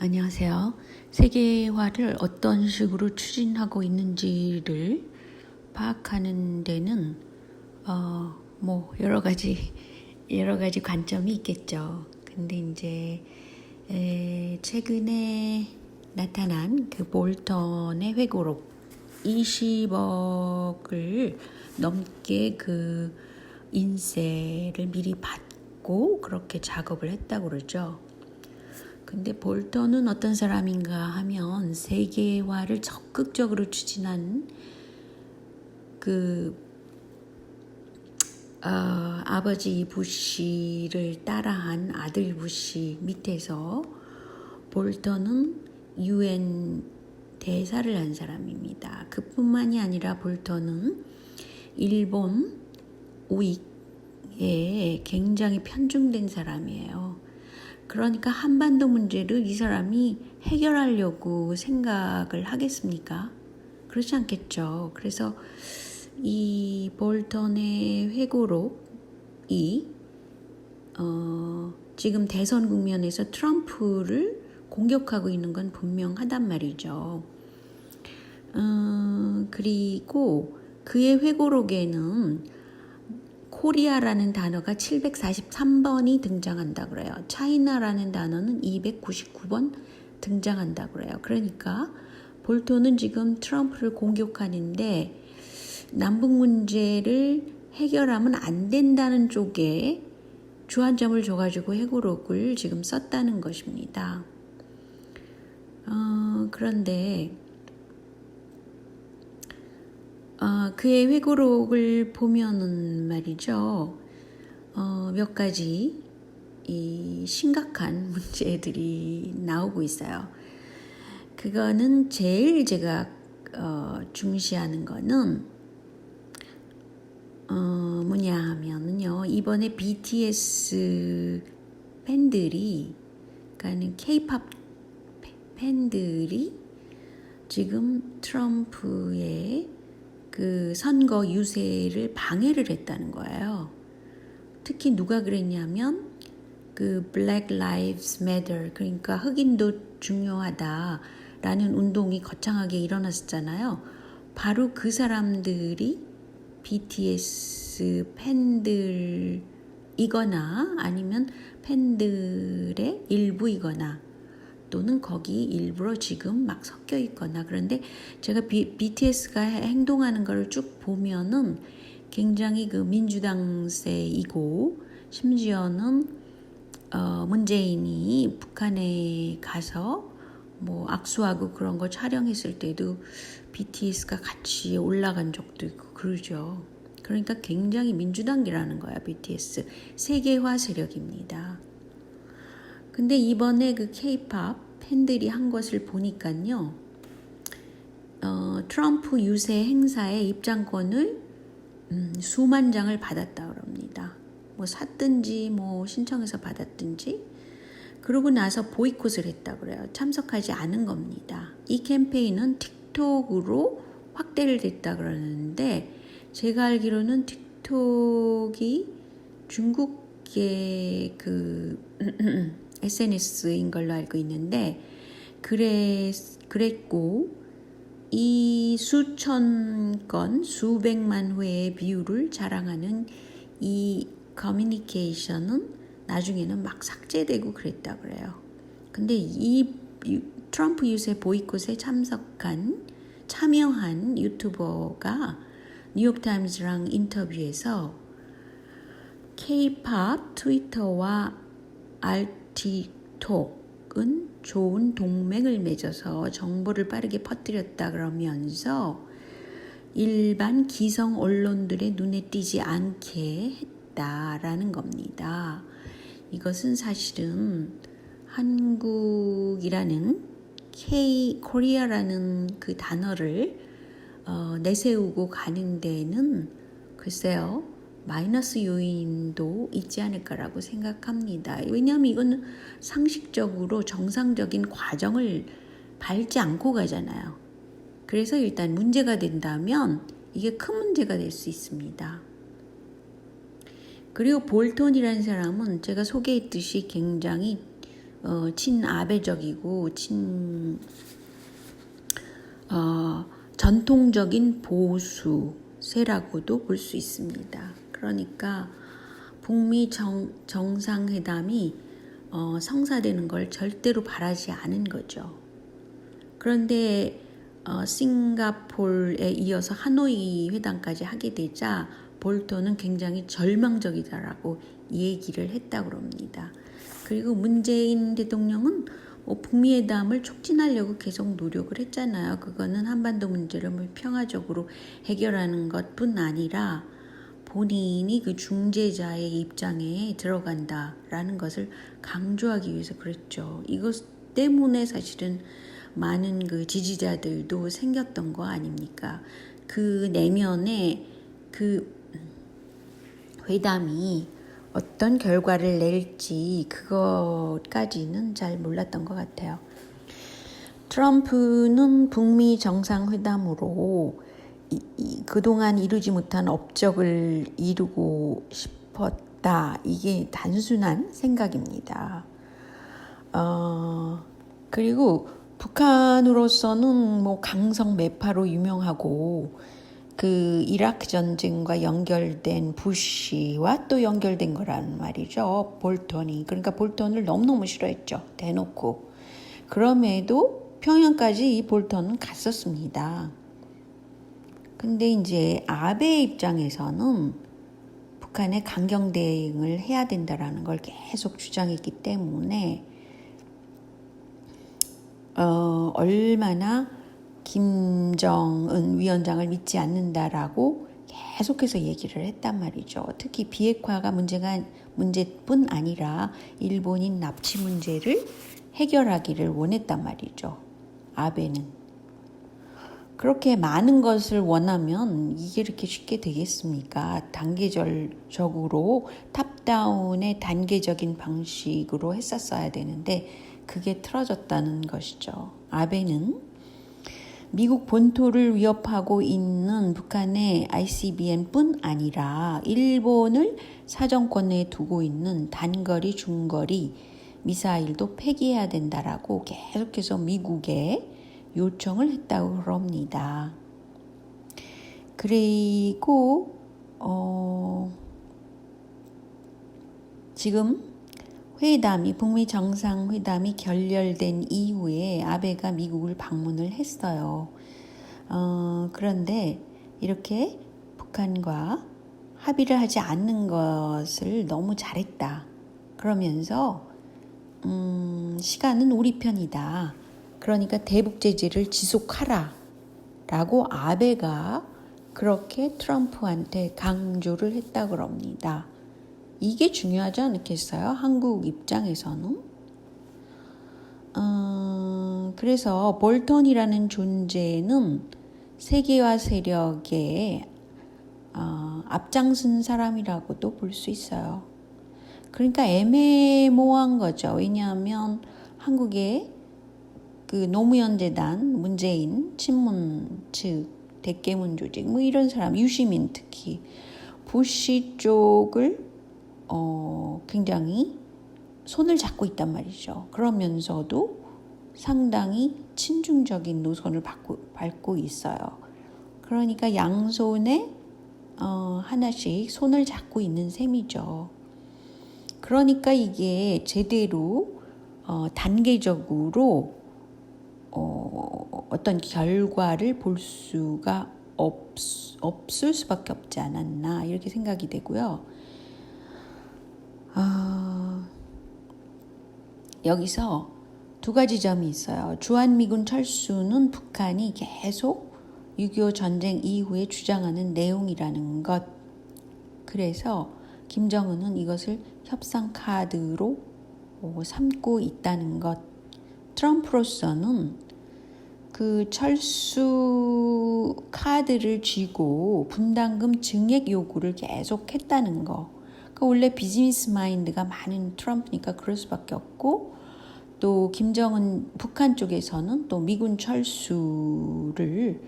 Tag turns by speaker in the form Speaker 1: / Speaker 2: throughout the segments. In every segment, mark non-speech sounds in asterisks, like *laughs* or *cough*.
Speaker 1: 안녕하세요. 세계화를 어떤 식으로 추진하고 있는지를 파악하는 데는 어, 뭐 여러 가지 여러 가지 관점이 있겠죠. 근데 이제 에, 최근에 나타난 그 볼턴의 회고록 20억을 넘게 그 인세를 미리 받고 그렇게 작업을 했다고 그러죠. 근데 볼턴은 어떤 사람인가 하면 세계화를 적극적으로 추진한 그 어, 아버지 부시를 따라한 아들 부시 밑에서 볼턴은 유엔 대사를 한 사람입니다. 그뿐만이 아니라 볼턴은 일본 우익에 굉장히 편중된 사람이에요. 그러니까 한반도 문제를 이 사람이 해결하려고 생각을 하겠습니까? 그렇지 않겠죠. 그래서 이 볼턴의 회고록 이 어, 지금 대선 국면에서 트럼프를 공격하고 있는 건 분명하단 말이죠. 어, 그리고 그의 회고록에는 코리아라는 단어가 743번이 등장한다 그래요. 차이나라는 단어는 299번 등장한다 그래요. 그러니까 볼턴은 지금 트럼프를 공격하는데 남북 문제를 해결하면 안 된다는 쪽에 주안점을 줘가지고 해고록을 지금 썼다는 것입니다. 어, 그런데 어, 그의 회고록을 보면은 말이죠. 어, 몇 가지 이 심각한 *laughs* 문제들이 나오고 있어요. 그거는 제일 제가 어, 중시하는 거는 어, 뭐냐 하면은요. 이번에 BTS 팬들이 그러니까 K-팝 팬들이 지금 트럼프의 그 선거 유세를 방해를 했다는 거예요. 특히 누가 그랬냐면 그 Black Lives Matter 그러니까 흑인도 중요하다라는 운동이 거창하게 일어났었잖아요. 바로 그 사람들이 BTS 팬들이거나 아니면 팬들의 일부이거나 또는 거기 일부러 지금 막 섞여 있거나 그런데 제가 비, BTS가 행동하는 걸쭉 보면은 굉장히 그 민주당세이고 심지어는 어, 문재인이 북한에 가서 뭐 악수하고 그런 거 촬영했을 때도 BTS가 같이 올라간 적도 있고 그러죠. 그러니까 굉장히 민주당이라는 거야 BTS 세계화 세력입니다. 근데 이번에 그 케이팝 팬들이 한 것을 보니까요. 어, 트럼프 유세 행사의 입장권을 음, 수만 장을 받았다 그럽니다. 뭐 샀든지 뭐 신청해서 받았든지 그러고 나서 보이콧을 했다 그래요. 참석하지 않은 겁니다. 이 캠페인은 틱톡으로 확대를 됐다 그러는데 제가 알기로는 틱톡이 중국의 그 *clears throat* SNS인 걸로 알고 있는데 그래 그랬고 이 수천 건 수백만 회의 비율을 자랑하는 이 커뮤니케이션은 나중에는 막 삭제되고 그랬다 그래요. 근데 이 트럼프 유세 보이콧에 참석한 참여한 유튜버가 뉴욕타임즈랑 인터뷰에서 K-팝 트위터와 알 티톡은 좋은 동맹을 맺어서 정보를 빠르게 퍼뜨렸다 그러면서 일반 기성 언론들의 눈에 띄지 않게 했다라는 겁니다. 이것은 사실은 한국이라는 K 코리아라는 그 단어를 어, 내세우고 가는 데는 글쎄요 마이너스 요인도 있지 않을까라고 생각합니다. 왜냐하면 이거는 상식적으로 정상적인 과정을 밟지 않고 가잖아요. 그래서 일단 문제가 된다면 이게 큰 문제가 될 수 있습니다. 그리고 볼턴이라는 사람은 제가 소개했듯이 굉장히 어, 친아베적이고 친 어, 전통적인 보수세라고도 볼 수 있습니다. 그러니까 북미 정, 정상회담이 어, 성사되는 걸 절대로 바라지 않은 거죠. 그런데 어, 싱가폴에 이어서 하노이 회담까지 하게 되자 볼턴은 굉장히 절망적이다라고 얘기를 했다고 합니다. 그리고 문재인 대통령은 뭐 북미 회담을 촉진하려고 계속 노력을 했잖아요. 그거는 한반도 문제를 뭐 평화적으로 해결하는 것뿐 아니라 본인이 그 중재자의 입장에 들어간다라는 것을 강조하기 위해서 그랬죠. 이것 때문에 사실은 많은 그 지지자들도 생겼던 거 아닙니까? 그 내면에 그 회담이 어떤 결과를 낼지 그것까지는 잘 몰랐던 것 같아요. 트럼프는 북미 정상회담으로 이, 이, 그동안 이루지 못한 업적을 이루고 싶었다. 이게 단순한 생각입니다. 어, 그리고 북한으로서는 뭐 강성 매파로 유명하고 그 이라크 전쟁과 연결된 부시와 또 연결된 거란 말이죠. 볼턴이. 그러니까 볼턴을 너무너무 싫어했죠. 대놓고. 그럼에도 평양까지 이 볼턴은 갔었습니다. 근데 이제 아베 입장에서는 북한의 강경 대응을 해야 된다라는 걸 계속 주장했기 때문에 어, 얼마나 김정은 위원장을 믿지 않는다라고 계속해서 얘기를 했단 말이죠. 특히 비핵화가 문제가 문제뿐 아니라 일본인 납치 문제를 해결하기를 원했단 말이죠. 아베는. 그렇게 많은 것을 원하면 이게 이렇게 쉽게 되겠습니까? 단계적으로 탑다운의 단계적인 방식으로 했었어야 되는데 그게 틀어졌다는 것이죠. 아베는 미국 본토를 위협하고 있는 북한의 ICBM뿐 아니라 일본을 사정권에 두고 있는 단거리, 중거리 미사일도 폐기해야 된다라고 계속해서 미국에 요청을 했다고 그럽니다. 그리고 어, 지금 회담이 북미 정상회담이 결렬된 이후에 아베가 미국을 방문을 했어요. 어, 그런데 이렇게 북한과 합의를 하지 않는 것을 너무 잘했다. 그러면서 음, 시간은 우리 편이다. 그러니까 대북 제재를 지속하라. 라고 아베가 그렇게 트럼프한테 강조를 했다 그럽니다. 이게 중요하지 않겠어요? 한국 입장에서는. 어, 그래서 볼턴이라는 존재는 세계화 세력의 어, 앞장선 사람이라고도 볼 수 있어요. 그러니까 애매모호한 거죠. 왜냐하면 한국의 그 노무현 재단, 문재인, 친문 측, 대깨문 조직, 뭐 이런 사람, 유시민 특히 부시 쪽을 어, 굉장히 손을 잡고 있단 말이죠. 그러면서도 상당히 친중적인 노선을 받고, 밟고 있어요. 그러니까 양손에 어, 하나씩 손을 잡고 있는 셈이죠. 그러니까 이게 제대로 어, 단계적으로 어, 어떤 결과를 볼 수가 없, 없을 수밖에 없지 않았나 이렇게 생각이 되고요. 어, 여기서 두 가지 점이 있어요. 주한미군 철수는 북한이 계속 6.25 전쟁 이후에 주장하는 내용이라는 것. 그래서 김정은은 이것을 협상 카드로 삼고 있다는 것. 트럼프로서는 그 철수 카드를 쥐고 분담금 증액 요구를 계속 했다는 거. 그 원래 비즈니스 마인드가 많은 트럼프니까 그럴 수밖에 없고 또 김정은 북한 쪽에서는 또 미군 철수를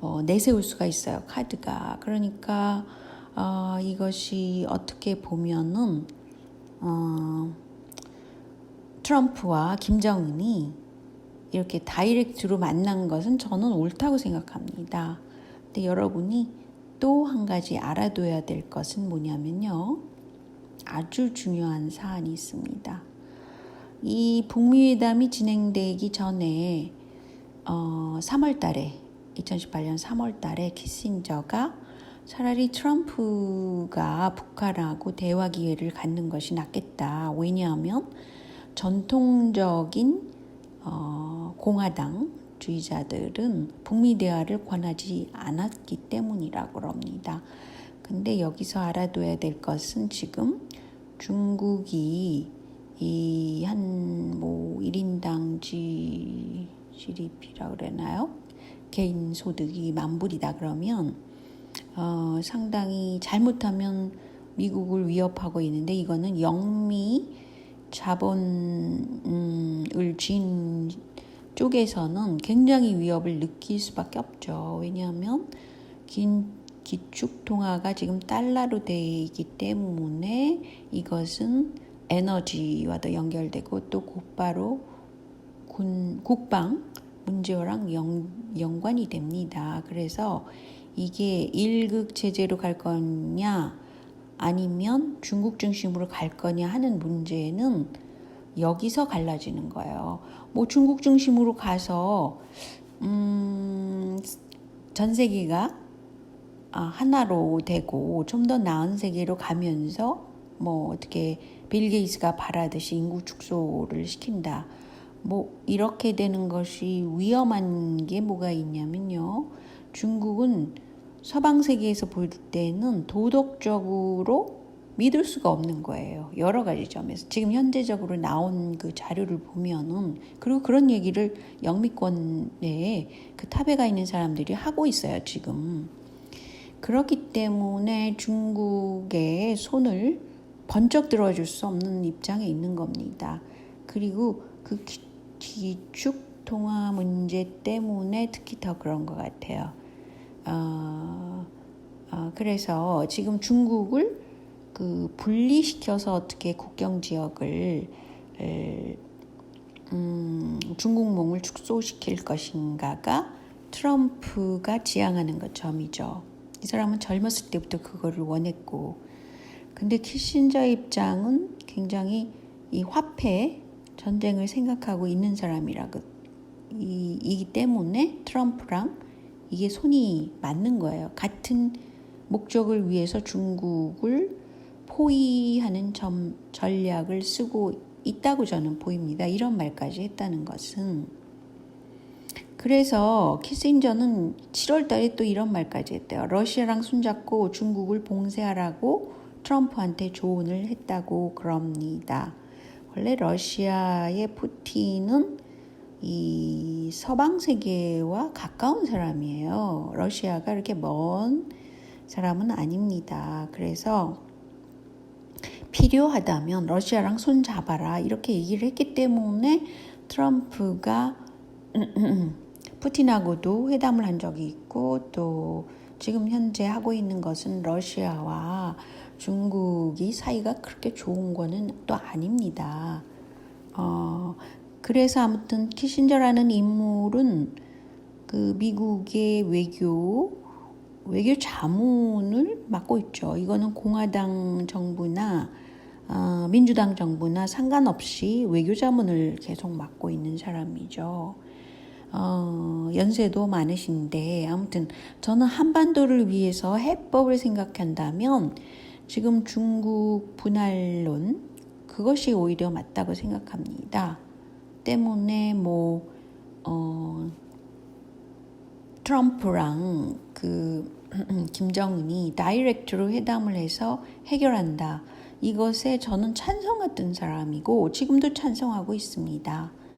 Speaker 1: 어, 내세울 수가 있어요 카드가 그러니까 어, 이것이 어떻게 보면은 어, 트럼프와 김정은이 이렇게 다이렉트로 만난 것은 저는 옳다고 생각합니다. 근데 여러분이 또 한 가지 알아둬야 될 것은 뭐냐면요. 아주 중요한 사안이 있습니다. 이 북미회담이 진행되기 전에 어, 3월 달에 2018년 3월 달에 키신저가 차라리 트럼프가 북한하고 대화 기회를 갖는 것이 낫겠다. 왜냐하면 전통적인 어, 공화당 주의자들은 북미 대화를 권하지 않았기 때문이라고 합니다. 근데 여기서 알아둬야 될 것은 지금 중국이 이 한 뭐 1인당 G, GDP라고 그러나요? 개인 소득이 만 불이다 그러면 어, 상당히 잘못하면 미국을 위협하고 있는데 이거는 영미 자본을 쥔 쪽에서는 굉장히 위협을 느낄 수밖에 없죠. 왜냐하면 긴 기축 통화가 지금 달러로 되어 있기 때문에 이것은 에너지와도 연결되고 또 곧바로 군, 국방 문제랑 연, 연관이 됩니다. 그래서 이게 일극 체제로 갈 거냐 아니면 중국 중심으로 갈 거냐 하는 문제는 여기서 갈라지는 거예요. 뭐 중국 중심으로 가서 음, 전 세계가 아, 하나로 되고 좀 더 나은 세계로 가면서 뭐 어떻게 빌 게이츠가 바라듯이 인구 축소를 시킨다. 뭐 이렇게 되는 것이 위험한 게 뭐가 있냐면요. 중국은 서방 세계에서 볼 때는 도덕적으로 믿을 수가 없는 거예요. 여러 가지 점에서. 지금 현재적으로 나온 그 자료를 보면은, 그리고 그런 얘기를 영미권에 그 탑에 가 있는 사람들이 하고 있어요, 지금. 그렇기 때문에 중국의 손을 번쩍 들어줄 수 없는 입장에 있는 겁니다. 그리고 그 기 축 통화 문제 때문에 특히 더 그런 것 같아요. 어, 어, 그래서 지금 중국을 그 분리시켜서 어떻게 국경 지역을 음, 중국몽을 축소시킬 것인가가 트럼프가 지향하는 것 점이죠. 이 사람은 젊었을 때부터 그거를 원했고, 근데 키신저 입장은 굉장히 이 화폐 전쟁을 생각하고 있는 사람이라고 이, 이기 때문에 트럼프랑 이게 손이 맞는 거예요. 같은 목적을 위해서 중국을 포위하는 점, 전략을 쓰고 있다고 저는 보입니다. 이런 말까지 했다는 것은. 그래서 키신저는 7월 달에 또 이런 말까지 했대요. 러시아랑 손잡고 중국을 봉쇄하라고 트럼프한테 조언을 했다고 그럽니다. 원래 러시아의 푸틴은 이 서방 세계와 가까운 사람이에요. 러시아가 이렇게 먼 사람은 아닙니다. 그래서 필요하다면 러시아랑 손 잡아라 이렇게 얘기를 했기 때문에 트럼프가 *clears throat* 푸틴하고도 회담을 한 적이 있고 또 지금 현재 하고 있는 것은 러시아와 중국이 사이가 그렇게 좋은 거는 또 아닙니다. 어, 그래서 아무튼 키신저라는 인물은 그 미국의 외교 외교 자문을 맡고 있죠. 이거는 공화당 정부나 어, 민주당 정부나 상관없이 외교 자문을 계속 맡고 있는 사람이죠. 어, 연세도 많으신데 아무튼 저는 한반도를 위해서 해법을 생각한다면 지금 중국 분할론 그것이 오히려 맞다고 생각합니다. 때문에 뭐 어, 트럼프랑 그 *clears throat* 김정은이 다이렉트로 회담을 해서 해결한다. 이것에 저는 찬성했던 사람이고 지금도 찬성하고 있습니다.